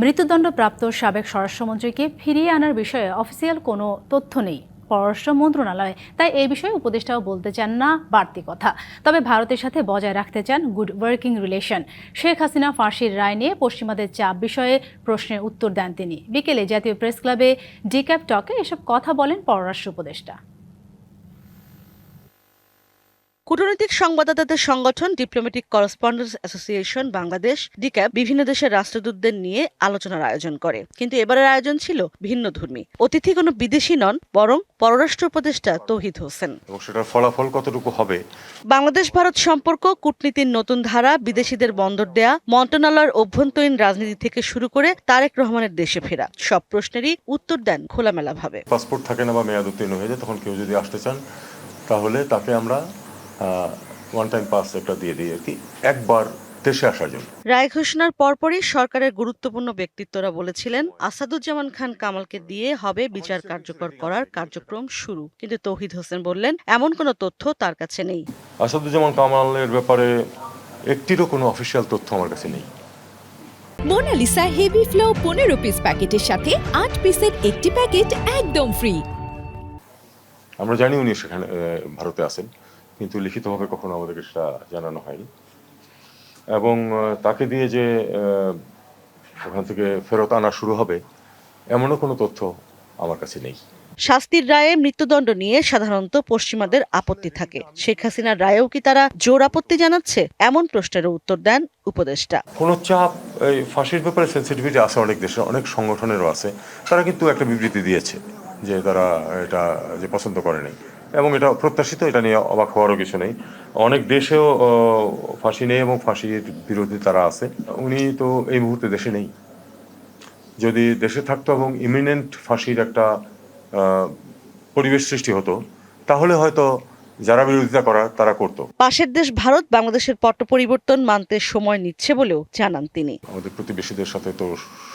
মৃত্যুদণ্ডপ্রাপ্ত সাবেক স্বরাষ্ট্রমন্ত্রীকে ফিরিয়ে আনার বিষয়ে অফিসিয়াল কোনো তথ্য নেই। পররাষ্ট্র মন্ত্রণালয় তাই এই বিষয়ে উপদেষ্টাও বলতে চান না, বাড়তি কথা। তবে ভারতের সাথে বজায় রাখতে চান good working relation Sheikh Hasina ফাঁসির রায় নিয়ে পশ্চিমাদের চাপ বিষয়ে প্রশ্নের উত্তর দেন তিনি। বিকেলে জাতীয় প্রেস ক্লাবে ডিক্যাপ টকে এসব কথা বলেন পররাষ্ট্র উপদেষ্টা। কূটনৈতিক সংবাদদাতাদের সংগঠন ডিপ্লোম্যাটিক করসপন্ডেন্স অ্যাসোসিয়েশন বাংলাদেশ ডিক্যাপ বিভিন্ন দেশের রাষ্ট্রদূতদের নিয়ে আলোচনার আয়োজন করে। কিন্তু এবারের আয়োজন ছিল ভিন্ন ধর্মী। অতিথি কোনো বিদেশি নন বরং পররাষ্ট্র উপদেষ্টা তৌহিদ হোসেন। এবং সেটার ফলাফল কতটুকু হবে? বাংলাদেশ ভারত সম্পর্ক কূটনীতির নতুন ধারা বিদেশিদের বন্দর দেয়া মন্ত্রণালয়ের অভ্যন্তরীণ রাজনীতি থেকে শুরু করে তারেক রহমানের দেশে ফেরা। সব প্রশ্নেরই উত্তর দেন খোলামেলাভাবে। পাসপোর্ট থাকে না বা মেয়াদ উত্তীর্ণ হয়ে যায় তখন কেউ যদি আসতে চান তাহলে তাকে আমরা ওয়ান টাইম পাস একটা দিয়ে দিই আর কি। একবার দেশে আসার জন্য। রায় ঘোষণার পরপরই সরকারের গুরুত্বপূর্ণ ব্যক্তিত্বরা বলেছিলেন আসাদুজ্জামান খান কামালকে দিয়ে হবে বিচার কার্যকর করার কার্যক্রম শুরু। কিন্তু তৌহিদ হোসেন বললেন এমন কোনো তথ্য তার কাছে নেই। আসাদুজ্জামান কামালের ব্যাপারে একটিরও কোনো অফিসিয়াল তথ্য আমার কাছে নেই। মোনালিসা হেভি ফ্লো পনেরো পিস প্যাকেটের সাথে আট পিসের একটি প্যাকেট একদম ফ্রি আমরা জানি উনি সেখানে ভারতে আছেন। কিন্তু লিখিতভাবে কখনো আমাদেরকে সেটা জানানো হয়নি। এবং তাকে দিয়ে যে ওখান থেকে ফেরত আনা শুরু হবে এমনও কোনো তথ্য আমার কাছে নেই। শাস্তির রায়ে মৃত্যুদণ্ড নিয়ে সাধারণত পশ্চিমাদের আপত্তি থাকে। শেখ হাসিনার রায়েও কি তারা জোর আপত্তি জানাচ্ছে? এমন প্রশ্নেরও উত্তর দেন উপদেষ্টা। কোনো চাপ এই ফাঁসির ব্যাপারে সেন্সিটিভিটি আছে অনেক দেশে অনেক সংগঠনেরও আছে। তারা কিন্তু একটা বিবৃতি দিয়েছে। যে তারা এটা যে পছন্দ করে নাই এবং এটা প্রত্যাশিত এটা নিয়ে অবাক হওয়ারও কিছু নেই। অনেক দেশেও ফাঁসি নেই এবং ফাঁসির বিরোধী তারা আছে। উনি তো এই মুহূর্তে দেশে নেই। যদি দেশে থাকতো এবং ইমিনেন্ট ফাঁসির একটা পরিবেশ সৃষ্টি হতো তাহলে হয়তো যারা বিরোধিতা করার তারা করতো। পাশের দেশ ভারত বাংলাদেশের পট পরিবর্তন মানতে সময় নিচ্ছে বলেও জানান তিনি। আমাদের প্রতিবেশীদের সাথে তো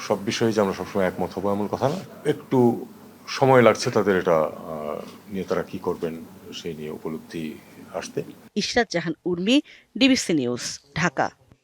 সব বিষয়ে যে আমরা সবসময় একমত হব এমন কথা না। একটু সময় লাগছে তাদের এটা নিয়ে তারা কি করবেন সেই নিয়ে উপলব্ধি আসতে। Ishrat Jahan Urmi, DBC news, Dhaka.